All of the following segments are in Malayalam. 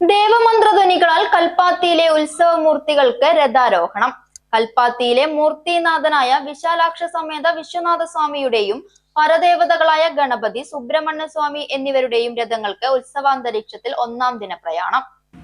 ദേവമന്ത്രധ്വനികളാൽ കൽപ്പാത്തിയിലെ ഉത്സവമൂർത്തികൾക്ക് രഥാരോഹണം. കൽപ്പാത്തിയിലെ മൂർത്തിനാഥനായ വിശാലാക്ഷ സമേത വിശ്വനാഥ സ്വാമിയുടെയും പരദേവതകളായ ഗണപതി സുബ്രഹ്മണ്യ സ്വാമി എന്നിവരുടെയും രഥങ്ങൾക്ക് ഉത്സവാന്തരീക്ഷത്തിൽ ഒന്നാം ദിന പ്രയാണം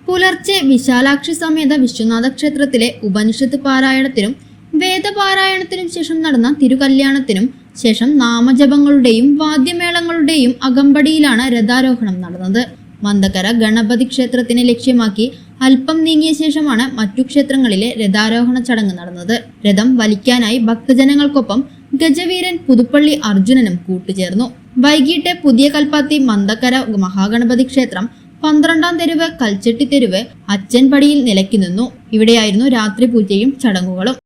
പുലർച്ചെ വിശാലാക്ഷി സമേത വിശ്വനാഥ ക്ഷേത്രത്തിലെ ഉപനിഷത്ത് പാരായണത്തിനും വേദപാരായണത്തിനും ശേഷം നടന്ന തിരുകല്യാണത്തിനും ശേഷം നാമജപങ്ങളുടെയും വാദ്യമേളങ്ങളുടെയും അകമ്പടിയിലാണ് രഥാരോഹണം നടന്നത്. മന്ദക്കര ഗണപതി ക്ഷേത്രത്തിനെ ലക്ഷ്യമാക്കി അല്പം നീങ്ങിയ ശേഷമാണ് മറ്റു ക്ഷേത്രങ്ങളിലെ രഥാരോഹണ ചടങ്ങ് നടന്നത്. രഥം വലിക്കാനായി ഭക്തജനങ്ങൾക്കൊപ്പം ഗജവീരൻ പുതുപ്പള്ളി അർജുനനും കൂട്ടുചേർന്നു. വൈകിട്ട് പുതിയ കൽപ്പാത്തി മന്ദക്കര മഹാഗണപതി ക്ഷേത്രം പന്ത്രണ്ടാം തെരുവ് കൽച്ചെട്ടി തെരുവ് അച്ഛൻപടിയിൽ നിലയ്ക്കു നിന്നു. ഇവിടെയായിരുന്നു രാത്രി പൂജയും ചടങ്ങുകളും.